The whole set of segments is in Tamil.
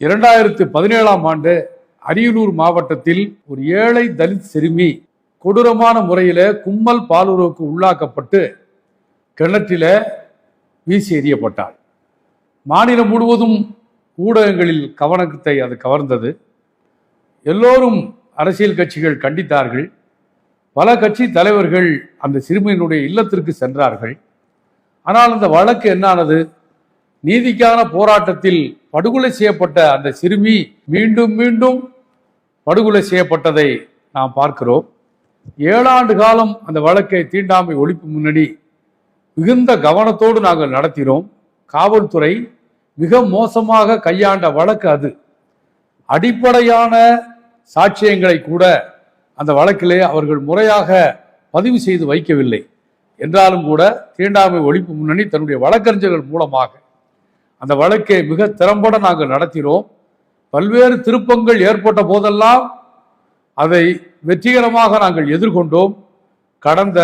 இரண்டாயிரத்து பதினேழாம் ஆண்டு அரியலூர் மாவட்டத்தில் ஒரு ஏழை தலித் சிறுமி கொடூரமான முறையில் கும்மல் பாலுறவுக்கு உள்ளாக்கப்பட்டு கிணற்றில் வீசி எறியப்பட்டாள். மாநிலம் முழுவதும் ஊடகங்களில் கவனத்தை அது கவர்ந்தது. எல்லோரும் அரசியல் கட்சிகள் கண்டித்தார்கள். பல கட்சி தலைவர்கள் அந்த சிறுமியினுடைய இல்லத்திற்கு சென்றார்கள். ஆனால் அந்த வழக்கு என்னானது? நீதிக்கான போராட்டத்தில் படுகொலை செய்யப்பட்ட அந்த சிறுமி மீண்டும் மீண்டும் படுகொலை செய்யப்பட்டதை நாம் பார்க்கிறோம். ஏழாண்டு காலம் அந்த வழக்கை தீண்டாமை ஒழிப்பு முன்னணி மிகுந்த கவனத்தோடு நாங்கள் நடத்தினோம். காவல்துறை மிக மோசமாக கையாண்ட வழக்கு அது. அடிப்படையான சாட்சியங்களை கூட அந்த வழக்கிலே அவர்கள் முறையாக பதிவு செய்து வைக்கவில்லை. என்றாலும் கூட தீண்டாமை ஒழிப்பு முன்னணி தன்னுடைய வழக்கறிஞர்கள் மூலமாக அந்த வழக்கை மிக திறம்பட நாங்கள் நடத்தினோம். பல்வேறு திருப்பங்கள் ஏற்பட்ட போதெல்லாம் அதை வெற்றிகரமாக நாங்கள் எதிர்கொண்டோம். கடந்த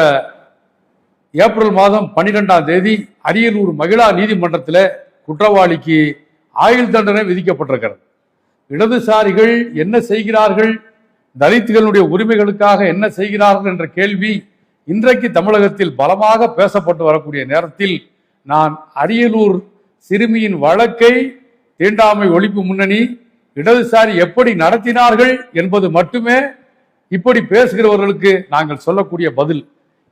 ஏப்ரல் மாதம் பன்னிரெண்டாம் தேதி அரியலூர் மகிழா நீதிமன்றத்தில் குற்றவாளிக்கு ஆயுள் தண்டனை விதிக்கப்பட்டிருக்கிறது. இடதுசாரிகள் என்ன செய்கிறார்கள்? தலித்துகளுடைய உரிமைகளுக்காக என்ன செய்கிறார்கள் என்ற கேள்வி இன்றைக்கு தமிழகத்தில் பலமாக பேசப்பட்டு வரக்கூடிய நேரத்தில் நான் அரியலூர் சிறுமியின் வழக்கை தீண்டாமை ஒழிப்பு முன்னணி இடதுசாரி எப்படி நடத்தினார்கள் என்பது மட்டுமே இப்படி பேசுகிறவர்களுக்கு நாங்கள் சொல்லக்கூடிய பதில்.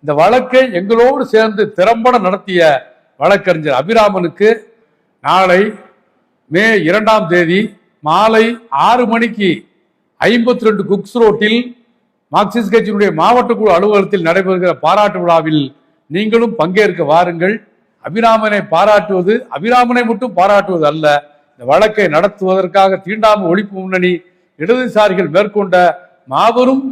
இந்த வழக்கை எங்களோடு சேர்ந்து திறம்பட நடத்திய வழக்கறிஞர் அபிராமனுக்கு நாளை மே இரண்டாம் தேதி மாலை ஆறு மணிக்கு ஐம்பத்தி ரெண்டு குக்ஸ் ரோட்டில் மார்க்சிஸ்ட் கட்சியினுடைய மாவட்ட குழு அலுவலகத்தில் நடைபெறுகிற பாராட்டு விழாவில் நீங்களும் பங்கேற்க வாருங்கள். அபிராமனை பாராட்டுவது அபிராமனை மட்டும் பாராட்டுவது அல்ல. இந்த வழக்கை நடத்துவதற்காக தீண்டாமை ஒழிப்பு முன்னணி இடதுசாரிகள் மேற்கொண்ட மாபெரும்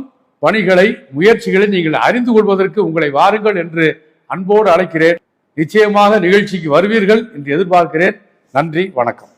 பணிகளை முயற்சிகளை நீங்கள் அறிந்து கொள்வதற்கு உங்களை வாருங்கள் என்று அன்போடு அழைக்கிறேன். நிச்சயமாக நிகழ்ச்சிக்கு வருவீர்கள் என்று எதிர்பார்க்கிறேன். நன்றி வணக்கம்.